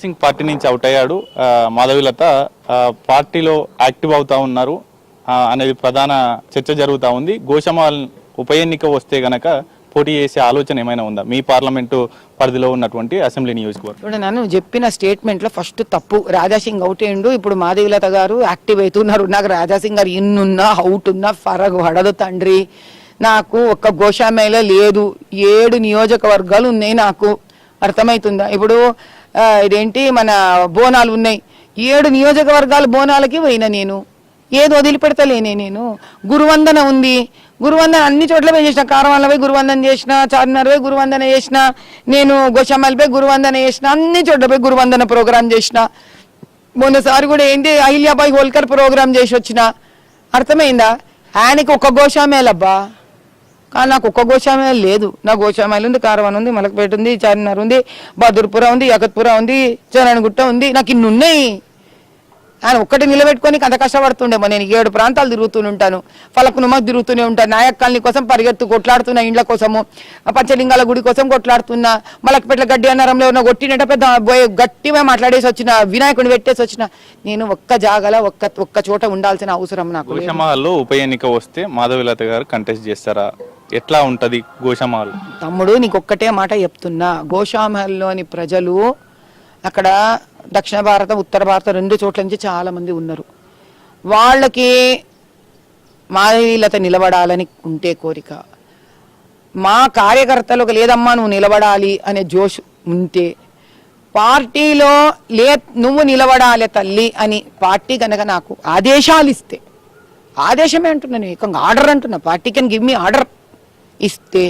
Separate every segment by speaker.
Speaker 1: Singh party నుంచి out అయ్యాడు. మాధవిలత పార్టీలో యాక్టివ్ అవుతా ఉన్నారు. అనేది ప్రధాన చర్చ జరుగుతూ ఉంది. గోషమాల్ ఉప ఎన్నిక వస్తే గనక పోటీ చేసే ఆలోచన ఏమైనా ఉందా? మీ పార్లమెంటు పరిధిలో ఉన్నటువంటి అసెంబ్లీ నియోజకవర్గం.
Speaker 2: నన్ను చెప్పిన స్టేట్మెంట్లో ఫస్ట్ తప్పు. రాజాసింగ్ అవుట్ అయ్యిండు. ఇప్పుడు మాధవిలత గారు యాక్టివ్ అవుతున్నారు. నాకు రాజాసింగ్ గారు ఇన్నున్నా అవుట్ ఉన్నా ఫరక్ పడదు తండ్రి. నాకు ఒక్క గోషామేళ లేదు. ఏడు నియోజకవర్గాలు ఉన్నాయి నాకు. అర్థమవుతుందా? ఇప్పుడు ఇదేంటి మన బోనాలు ఉన్నాయి. ఏడు నియోజకవర్గాల బోనాలకి పోయినా నేను. ఏది వదిలిపెడతలేనే నేను. గురువందన ఉంది. గురువందన అన్ని చోట్ల పోయి చేసిన. కారవాళ్ళ పోయి గురువందన చేసిన చార్మినార్ పోయి గురువందన చేసిన నేను గోషామల్ పోయి గురువందన చేసిన అన్ని చోట్ల పోయి గురువందన ప్రోగ్రామ్ చేసిన. మొన్నసారి కూడా ఏంటి అహిల్యాబాయి హోల్కర్ ప్రోగ్రామ్ చేసి వచ్చిన. అర్థమైందా? ఆయనకి ఒక గోషామేలబ్బా కానీ నాకు ఒక్క గోషామేలు లేదు. నా గోషామేలు ఉంది కారవాన్ ఉంది మలకపేట ఉంది చార్మినార్ ఉంది బహదూర్పుర ఉంది యకత్పుర ఉంది చరణగుట్ట ఉంది నాకు ఇన్ని ఉన్నాయి ఆయన ఒక్కటి నిలబెట్టుకొని అంత కష్టపడుతుండేమో నేను ఏడు ప్రాంతాలు తిరుగుతూనే ఉంటాను. ఫలకునుమకు తిరుగుతూనే ఉంటాను. నాయక్ కోసం పరిగెత్తు కొట్లాడుతున్నా ఇండ్ల కోసము పంచలింగాల గుడి కోసం కొట్లాడుతున్నా మలకపేట్ల గడ్డి అన్నారంలో ఉన్న కొట్టినట్ట పెద్ద గట్టిగా మాట్లాడేసి వచ్చిన వినాయకుడిని పెట్టేసి వచ్చిన. నేను ఒక్క జాగల ఒక్క ఒక్క చోట ఉండాల్సిన అవసరం నాకు
Speaker 1: ఉప ఎన్నిక వస్తే మాధవిలత గారు కంటెస్ట్ చేస్తారా? ఎట్లా ఉంటది గోషమాల్?
Speaker 2: తమ్ముడు నీకు ఒక్కటే మాట చెప్తున్నా. గోషామహల్లోని ప్రజలు అక్కడ దక్షిణ భారత ఉత్తర భారత రెండు చోట్ల నుంచి చాలా మంది ఉన్నారు. వాళ్ళకి మాధవీలత నిలబడాలని ఉంటే కోరిక. మా కార్యకర్తలకు లేదమ్మా నువ్వు నిలబడాలి అనే జోష్ ఉంటే పార్టీలో లే నువ్వు నిలబడాలి తల్లి అని పార్టీ కనుక నాకు ఆదేశాలు ఇస్తే ఆదేశమే అంటున్నాను ఏకంగా ఆర్డర్ అంటున్నా party can give me order. ఇస్తే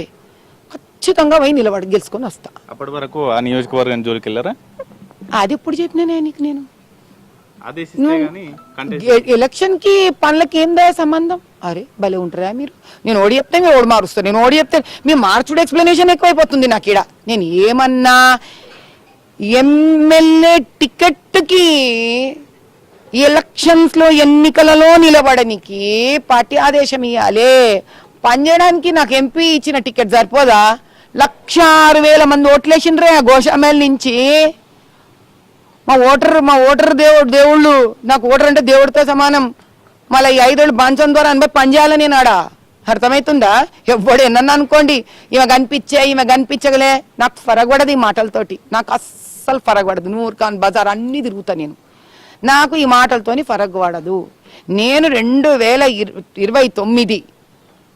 Speaker 2: ఖచ్చితంగా పోయి నిలబడి గెలుచుకొని వస్తా.
Speaker 1: అప్పటి వరకు ఆ నియోజకవర్గం జోలికి వెళ్ళారా?
Speaker 2: అది ఎప్పుడు చెప్పినా నీకు నేను. ఎలక్షన్కి పనులకి ఏందా సంబంధం? అరే భలే ఉంటారా మీరు? నేను ఓడి చెప్తే మీరు ఓడి మారుస్తారు నేను ఓడి చెప్తే మీ మార్చుడు ఎక్స్ప్లెనేషన్ ఎక్కువైపోతుంది నాకు ఈడ. నేను ఏమన్నా ఎమ్మెల్యే టికెట్కి ఎలక్షన్స్లో ఎన్నికలలో నిలబడనికి పార్టీ ఆదేశం ఇవ్వాలి పనిచేయడానికి నాకు ఎంపీ ఇచ్చిన టికెట్ సరిపోదా? లక్ష ఆరు వేల మంది ఓట్లేసిండ్రే ఆ గోషామేల నుంచి. మా ఓటర్ మా ఓటర్ దేవుడు దేవుళ్ళు నాకు ఓటర్ అంటే దేవుడితో సమానం. మళ్ళీ ఈ ఐదేళ్ళు బాంచం ద్వారా అనిపై పనిచేయాలని నేను ఆడ? అర్థమవుతుందా ఎవ్వడు ఎన్నన్నా అనుకోండి ఈమె కనిపించే ఈమె కనిపించగలే. నాకు ఫరగబడదు ఈ మాటలతోటి. నాకు అస్సలు ఫరగబడదు నూర్ ఖాన్ బజార్ అన్ని తిరుగుతా నేను. నాకు ఈ మాటలతోని ఫరగబడదు నేను రెండు వేల ఇరవై తొమ్మిది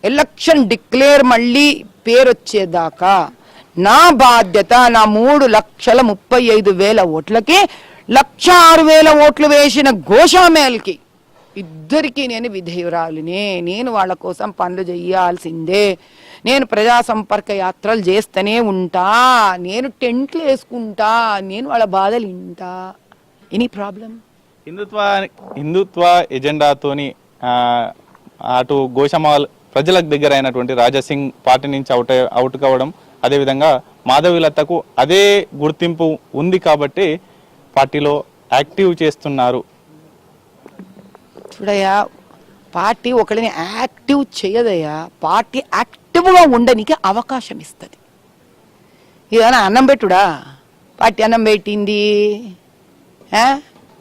Speaker 2: ఎలక్షన్ డిక్లేర్ మళ్ళీ పేరు వచ్చేదాకా. నా బాధ్యత నా మూడు లక్షల ముప్పై ఐదు వేల ఓట్లకి లక్ష ఆరు వేల ఓట్లు వేసిన ఘోషామేల్కి ఇద్దరికి నేను విధేయురాలినే. నేను వాళ్ళ కోసం పనులు చేయాల్సిందే నేను ప్రజా సంపర్క యాత్రలు చేస్తూనే ఉంటా. నేను టెంట్లు వేసుకుంటా. నేను వాళ్ళ బాధలు వింటా. ఎనీ ప్రాబ్లం
Speaker 1: హిందుత్వ హిందుత్వ ఎజెండాతోని అటు గోషమాల్ ప్రజలకు దగ్గర అయినటువంటి రాజాసింగ్ పార్టీ నుంచి అవుట్ అవుట్ కావడం అదేవిధంగా మాధవీలతకు అదే గుర్తింపు ఉంది కాబట్టి పార్టీలో యాక్టివ్ చేస్తున్నారు.
Speaker 2: చూడయ్యా పార్టీ ఒకరిని యాక్టివ్ చేయదయ్యా పార్టీ యాక్టివ్గా ఉండనికి అవకాశం ఇస్తుంది. ఏదైనా అన్నం పెట్టుడా? పార్టీ అన్నం పెట్టింది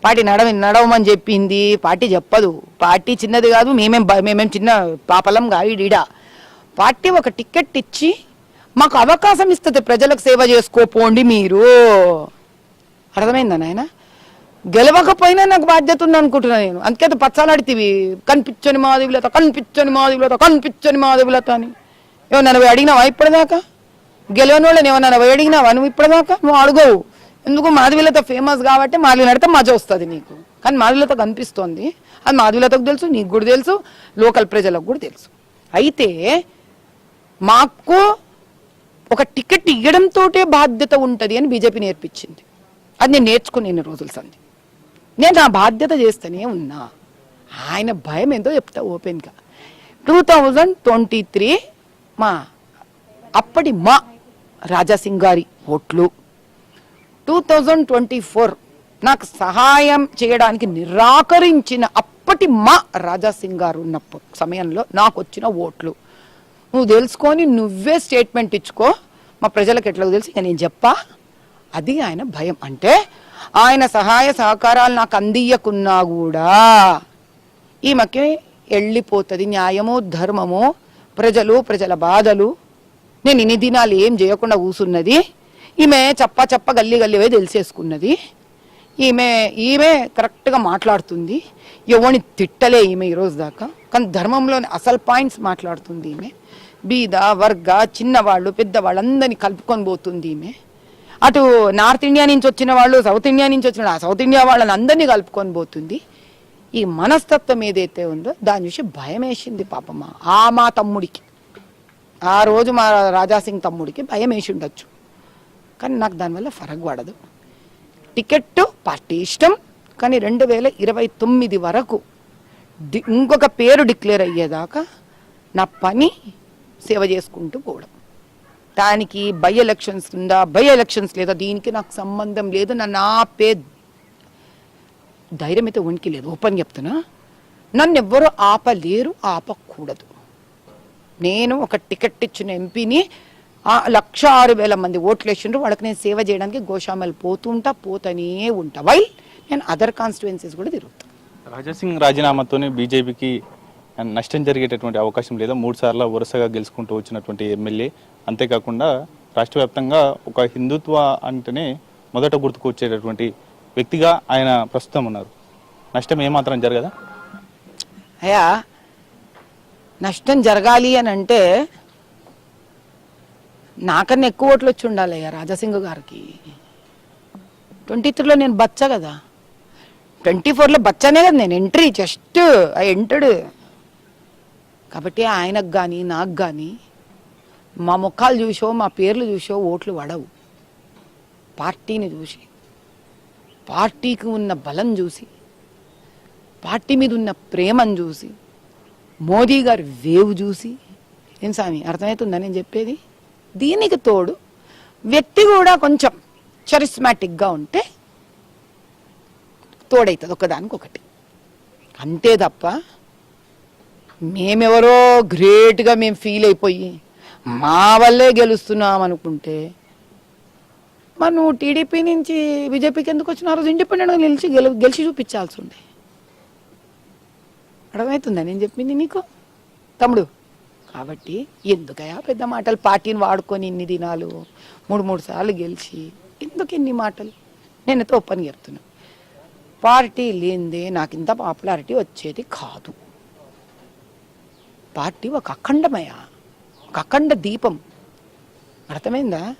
Speaker 2: పార్టీ నడవ నడవమని చెప్పింది. పార్టీ చెప్పదు. పార్టీ చిన్నది కాదు. మేమేం మేమేం చిన్న పాపలం కాదు పార్టీ ఒక టికెట్ ఇచ్చి మాకు అవకాశం ఇస్తుంది ప్రజలకు సేవ చేసుకోపోండి మీరు. అర్థమైందా నాయన? గెలవకపోయినా నాకు బాధ్యత ఉంది అనుకుంటున్నా నేను. అందుకే పచ్చాలాడితివి కనిపించని మాధవులతో కనిపించని మాధవులతో కనిపించని మాధవులతో అని. ఏమన్నా నువ్వు అడిగినావా ఇప్పటిదాకా? గెలవని వాళ్ళని ఏమన్నా నువ్వు అడిగినావా? నువ్వు ఇప్పటిదాకా? నువ్వు అడగవు. ఎందుకు మాధవిలత ఫేమస్ కాబట్టి మాధవి అడితే మజ వస్తుంది నీకు. కానీ మాధవిలత కనిపిస్తోంది. అది మాధవిలతకు తెలుసు నీకు కూడా తెలుసు లోకల్ ప్రజలకు కూడా తెలుసు. అయితే మాకు ఒక టికెట్ ఇవ్వడంతోటే బాధ్యత ఉంటుంది అని బీజేపీ నేర్పించింది. అది నేను నేర్చుకుని ఎన్ని రోజుల సంది నేను నా బాధ్యత చేస్తూనే ఉన్నా. ఆయన భయం ఏందో చెప్తా ఓపెన్గా. టూ థౌజండ్ ట్వంటీ త్రీ మా అప్పటి మా రాజాసింగ్ గారి ఓట్లు. టూ థౌజండ్ ట్వంటీ ఫోర్ నాకు సహాయం చేయడానికి నిరాకరించిన అప్పటి మా రాజాసింగ్ గారు ఉన్నప్పుడు సమయంలో నాకు వచ్చిన ఓట్లు. నువ్వు తెలుసుకొని నువ్వే స్టేట్మెంట్ ఇచ్చుకో. మా ప్రజలకు ఎట్లా తెలుసు? ఇక నేను చెప్పా. అది ఆయన భయం. అంటే ఆయన సహాయ సహకారాలు నాకు అందియకున్నా కూడా ఈమెకి వెళ్ళిపోతుంది న్యాయము ధర్మము ప్రజలు ప్రజల బాధలు. నేను ఇన్ని దినాలు ఏం చేయకుండా కూసున్నది. ఈమె చప్ప చప్ప గల్లి గల్లీవే తెలిసేసుకున్నది. ఈమె ఈమె కరెక్ట్గా మాట్లాడుతుంది. ఎవరిని తిట్టలే ఈమె ఈరోజు దాకా. కానీ ధర్మంలోని అసలు పాయింట్స్ మాట్లాడుతుంది ఈమె. బీద వర్గ చిన్నవాళ్ళు పెద్దవాళ్ళు అందరినీ కలుపుకొని పోతుంది ఈమె. అటు నార్త్ ఇండియా నుంచి వచ్చిన వాళ్ళు సౌత్ ఇండియా నుంచి వచ్చిన సౌత్ ఇండియా వాళ్ళని అందరినీ కలుపుకొని పోతుంది. ఈ మనస్తత్వం ఏదైతే ఉందో దాని చూసి భయం వేసింది పాపమ్మ ఆ మా తమ్ముడికి. ఆ రోజు మా రాజాసింగ్ తమ్ముడికి భయం వేసి ఉండొచ్చు. కానీ నాకు దానివల్ల ఫరక్ పడదు. టికెట్ పార్టీ ఇష్టం కానీ రెండు వేల ఇరవై తొమ్మిది వరకు ఇంకొక పేరు డిక్లేర్ అయ్యేదాకా నా పని సేవ చేసుకుంటూ పోవడం. దానికి బై ఎలక్షన్స్ ఉందా బై ఎలక్షన్స్ లేదా దీనికి నాకు సంబంధం లేదు నన్ను ఆపే ధైర్యం అయితే ఉనికి లేదు. ఓపెన్ చెప్తున్నా నన్ను ఎవ్వరూ ఆపలేరు ఆపకూడదు. నేను ఒక టికెట్ ఇచ్చిన ఎంపీని లక్ష ఆరు వేల మంది ఓట్లు వేసిండ్రు వాళ్ళకి నేను సేవ చేయడానికి గోషామల్ పోతుంటా పోతనే ఉంటా. వైల్ నేను అదర్ కాన్స్టిట్యుయెన్సీస్ కూడా తిరుగుతా.
Speaker 1: రాజాసింగ్ రాజీనామాతోనే బీజేపీకి నష్టం జరిగేటటువంటి అవకాశం లేదా మూడు సార్లు వరుసగా గెలుచుకుంటూ వచ్చినటువంటి ఎమ్మెల్యే. అంతేకాకుండా రాష్ట్ర వ్యాప్తంగా ఒక హిందుత్వ అంటేనే మొదట గుర్తుకు వచ్చేటటువంటి వ్యక్తిగా ఆయన ప్రస్తుతం ఉన్నారు. నష్టం ఏమాత్రం జరగదా?
Speaker 2: అయ్యా నష్టం జరగాలి అని అంటే నాకన్నా ఎక్కువ ఓట్లు వచ్చి ఉండాలి అయ్యా రాజాసింగ్ గారికి. ట్వంటీ త్రీలో నేను బచ్చ కదా. ట్వంటీ ఫోర్లో బచ్చనే కదా నేను ఎంట్రీ జస్ట్ ఐ ఎంటర్డ్ కాబట్టి ఆయనకు కానీ నాకు కానీ మా ముఖాలు చూసో మా పేర్లు చూసో ఓట్లు పడవు. పార్టీని చూసి పార్టీకి ఉన్న బలం చూసి పార్టీ మీద ఉన్న ప్రేమను చూసి మోదీ గారి వేవ్ చూసి ఏం స్వామి అర్థమవుతుందా నేను చెప్పేది? దీనికి తోడు వ్యక్తి కూడా కొంచెం చరిస్మాటిక్గా ఉంటే తోడవుతుంది ఒకదానికొకటి. అంతే తప్ప మేమెవరో గ్రేట్గా మేము ఫీల్ అయిపోయి మా వల్లే గెలుస్తున్నాం అనుకుంటే మరి నువ్వు టీడీపీ నుంచి బీజేపీకి ఎందుకు వచ్చిన రోజు ఇండిపెండెంట్గా నిలిచి గెలు గెలిచి చూపించాల్సి ఉండే అర్థమవుతుందా నేను చెప్పింది నీకు? తమ్ముడు కాబట్టి ఎందుకయా పెద్ద మాటలు? పార్టీని వాడుకొని ఇన్ని దినాలు మూడు మూడు సార్లు గెలిచి ఎందుకు ఇన్ని మాటలు? నేనైతే ఒప్పని చెప్తున్నా. పార్టీ లేనిదే నాకు ఇంత పాపులారిటీ వచ్చేది కాదు. పార్టీ ఒక అఖండమయ ఒక అఖండ దీపం. అర్థమైందా?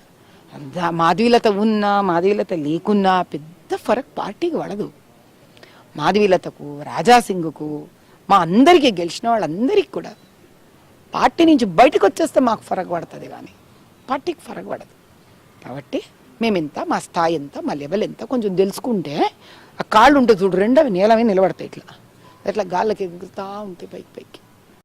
Speaker 2: దా- మాధవీలత ఉన్నా మాధవీలత లేకున్నా పెద్ద ఫరక్ పార్టీకి పడదు మాధవీలతకు రాజాసింగ్కు మా అందరికీ గెలిచిన వాళ్ళందరికీ కూడా. పార్టీ నుంచి బయటకు వచ్చేస్తే మాకు ఫరక్ పడుతుంది కానీ పార్టీకి ఫరక్ పడదు కాబట్టి మేము ఎంత మా స్థాయి ఎంత మా లెవెల్ ఎంత కొంచెం తెలుసుకుంటే ఆ కాళ్ళు ఉంటే చూడు రెండు అవి నేల మీద నిలబడతాయి ఇట్లా. ఇట్లా గాళ్ళకి ఎగురుతా ఉంటాయి పైకి పైకి.